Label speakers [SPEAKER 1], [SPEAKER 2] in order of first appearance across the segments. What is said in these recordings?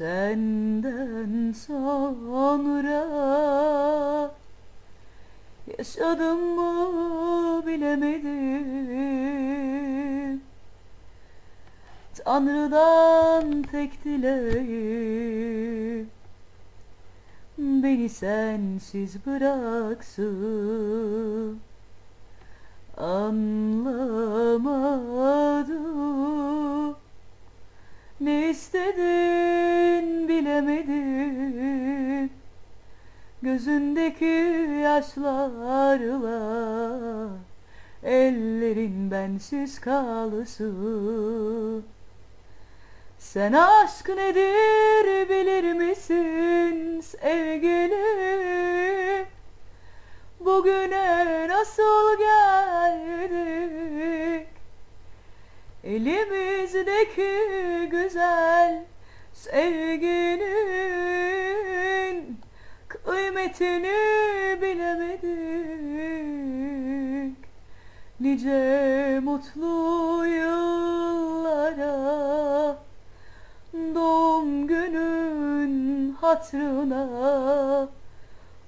[SPEAKER 1] Senden sonra Yaşadım mı bilemedim. Tanrı'dan tek dileğim Beni sensiz bıraksın. Anlamadım Gözündeki yaşlarla Ellerin bensiz kalsın. Sen aşk nedir bilir misin sevgilim Bugüne nasıl geldik? Elimizdeki güzel sevginin Kıymetini bilemedik. Nice mutlu yıllara Doğum günün hatrına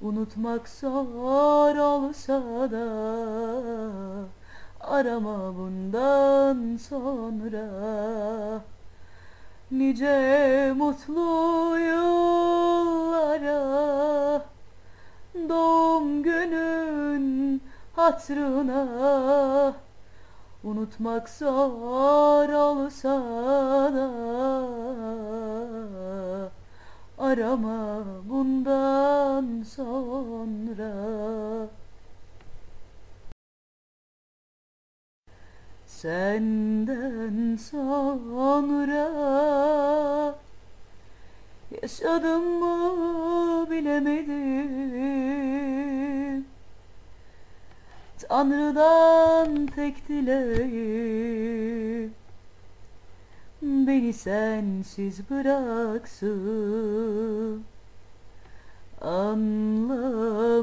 [SPEAKER 1] Unutmak zor olsa da Arama bundan sonra. Nice mutlu yıllara hatrına Unutmak zor olsa da Arama bundan sonra. Senden sonra Yaşadım mı bilemedim Tanrı'dan tek dileğim. Beni sensiz bıraksın. Anlamadım.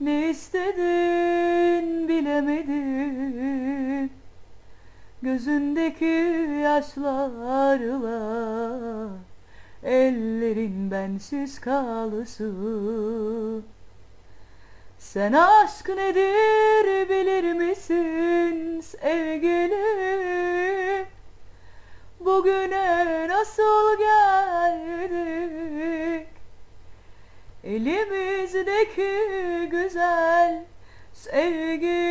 [SPEAKER 1] Ne istedin bilemedim. Gözündeki yaşlarla Ellerin bensiz kalsın sen aşk nedir bilir misin sevgili? Bugüne nasıl geldik? Elimizdeki güzel sevgili